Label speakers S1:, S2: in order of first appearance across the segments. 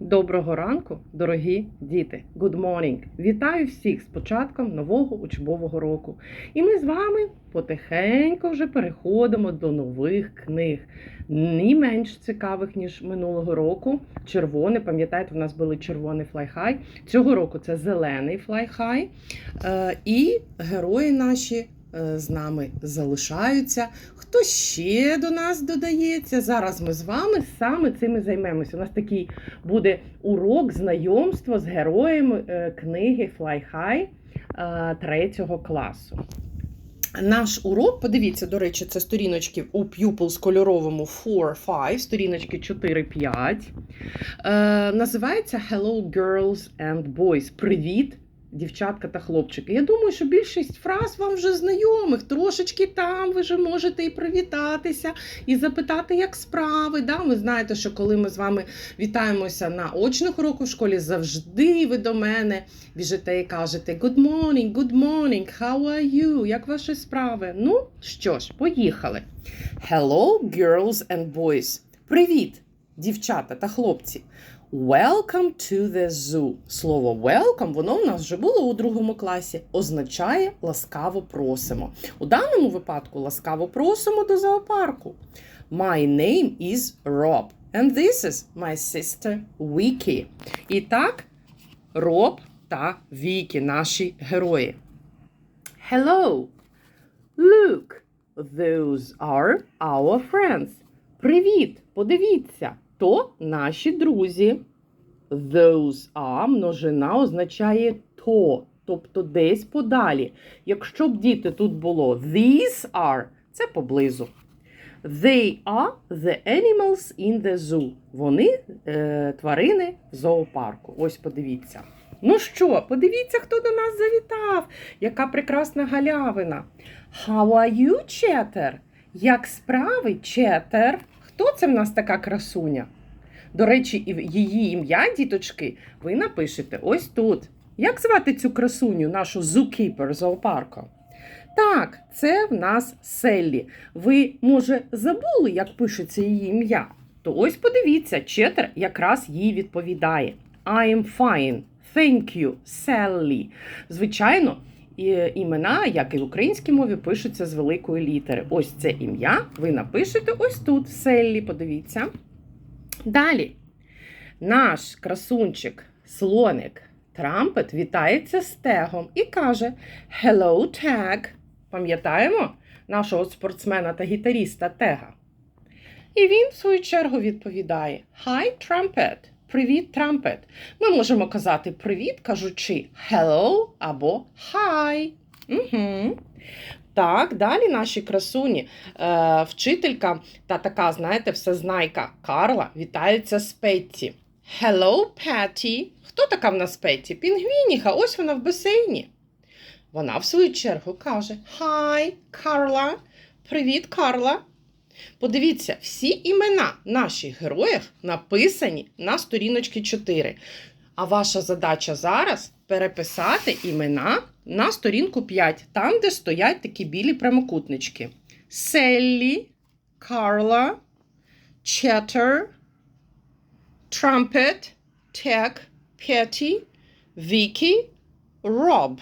S1: Доброго ранку, дорогі діти! Good morning! Вітаю всіх з початком нового учбового року. І ми з вами потихеньку вже переходимо до нових книг. Не менш цікавих, ніж минулого року. Червоне, пам'ятаєте, у нас були червоний флайхай. Цього року це зелений флайхай. Е, і герої наші з нами залишаються. Хто ще до нас додається? Зараз ми з вами саме цим і займемося. У нас такий буде урок знайомства з героями е, книги Fly High е, третього класу. Наш урок, подивіться, до речі, це сторіночки у Pupils кольоровому 4-5, сторіночки 4-5. Е, називається Hello Girls and Boys. Привіт, дівчатка та хлопчики. Я думаю, що більшість фраз вам вже знайомих. Трошечки там ви вже можете і привітатися, і запитати, як справи. Да? Ви знаєте, що коли ми з вами вітаємося на очних уроках в школі, завжди ви до мене біжите і кажете Good morning, good morning, how are you? Як ваші справи? Ну що ж, поїхали. Hello, girls and boys. Привіт, дівчата та хлопці. Welcome to the zoo. Слово welcome, воно в нас вже було у другому класі, означає ласкаво просимо. У даному випадку ласкаво просимо до зоопарку. My name is Rob. And this is my sister Vicky. І так, Роб та Вікі, наші герої. Hello. Look, those are our friends. Привіт! Подивіться, то наші друзі. Those are множина означає то, тобто десь подалі. Якщо б діти тут було these are, це поблизу. They are the animals in the zoo. Вони е, тварини в зоопарку. Ось подивіться. Ну що, подивіться, хто до нас завітав. Яка прекрасна галявина. How are you, Четер? Як справи, Четер? Хто це в нас така красуня? До речі, її ім'я, діточки, ви напишете ось тут. Як звати цю красуню, нашу зукіпер зоопарку? Так, це в нас Селлі. Ви, може, забули, як пишеться її ім'я? То ось подивіться, Четер якраз їй відповідає. I am fine. Thank you, Sally. Звичайно, імена, як і в українській мові, пишуться з великої літери. Ось це ім'я ви напишете ось тут, Селлі, подивіться. Далі. Наш красунчик, слоник Трампет вітається з тегом і каже Hello, Tag. Пам'ятаємо нашого спортсмена та гітаріста Тега? І він, в свою чергу, відповідає Hi, Trumpet. Привіт, Трампет. Ми можемо казати привіт, кажучи hello або hi. Угу. Так, далі наші красуні. Е, вчителька та така, знаєте, всезнайка Карла вітається з Петті. Hello, Patty. Хто така в нас Петті? Пінгвініха, ось вона в басейні. Вона, в свою чергу, каже: Hi, Карла. Привіт, Карла. Подивіться, всі імена наших героїв написані на сторіночці 4. А ваша задача зараз переписати імена на сторінку 5, там, де стоять такі білі прямокутнички. Селлі, Карла, Четтер, Trumpet, Тек, Петті, Вікі, Роб.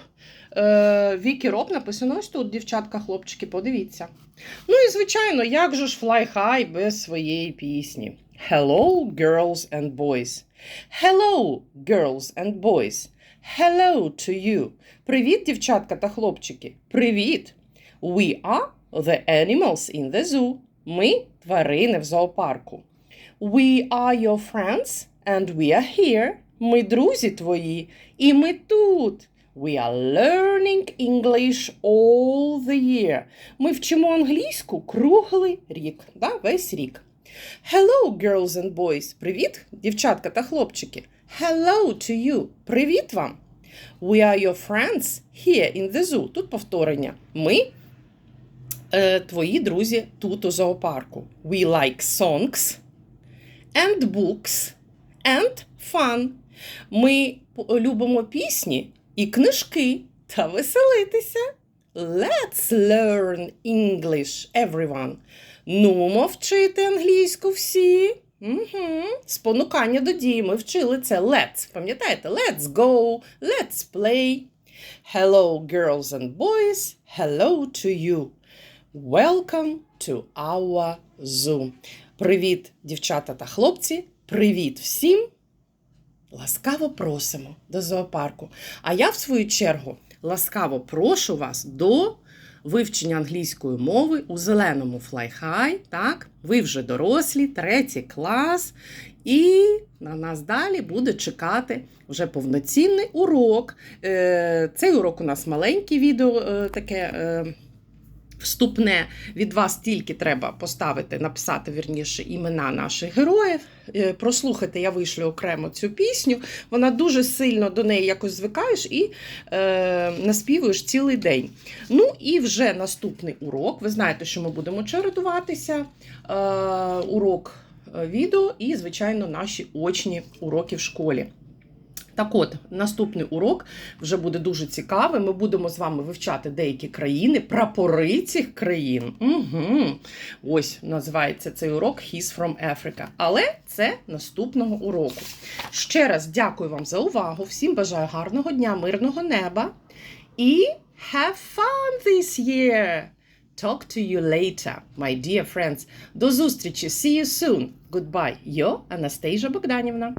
S1: Е, Вікі Роб написано ось тут, дівчатка, хлопчики, подивіться. Ну і звичайно, як же ж Fly High без своєї пісні? Hello, girls and boys. Hello, girls and boys. Hello to you. Привіт, дівчатка та хлопчики. Привіт. We are the animals in the zoo. Ми тварини в зоопарку. We are your friends and we are here. Ми друзі твої, і ми тут. We are learning English all the year. Ми вчимо англійську круглий рік, да? весь рік. Hello, girls and boys. Привіт, дівчатка та хлопчики. Hello to you. Привіт вам. We are your friends here in the zoo. Тут повторення. Ми е, твої друзі тут у зоопарку. We like songs and books and fun. Ми любимо пісні і книжки та веселитися. Let's learn English, everyone. Ну, мовчити англійську всі. Угу. Спонукання до дії. Ми вчили це let's. Пам'ятаєте? Let's go, let's play. Hello, girls and boys. Hello to you. Welcome to our zoo. Привіт, дівчата та хлопці. Привіт всім. Ласкаво просимо до зоопарку. А я, в свою чергу, ласкаво прошу вас до вивчення англійської мови у зеленому High. Так? Ви вже дорослі, третій клас. І на нас далі буде чекати вже повноцінний урок. Е, Цей урок у нас маленький відео е, таке. Вступне від вас тільки треба поставити, написати вірніше імена наших героїв. Е, Прослухати, я вишлю окремо цю пісню. Вона дуже сильно до неї якось звикаєш і е, наспівуєш цілий день. Ну і вже наступний урок. Ви знаєте, що ми будемо чередуватися. Е, урок е, відео і, звичайно, наші очні уроки в школі. Так от, наступний урок вже буде дуже цікавий. Ми будемо з вами вивчати деякі країни, прапори цих країн. Угу. Ось називається цей урок He's from Africa. Але це наступного уроку. Ще раз дякую вам за увагу. Всім бажаю гарного дня, мирного неба. І have fun this year! Talk to you later, my dear friends. До зустрічі. See you soon. Goodbye. Yo, Анастейжа Богданівна.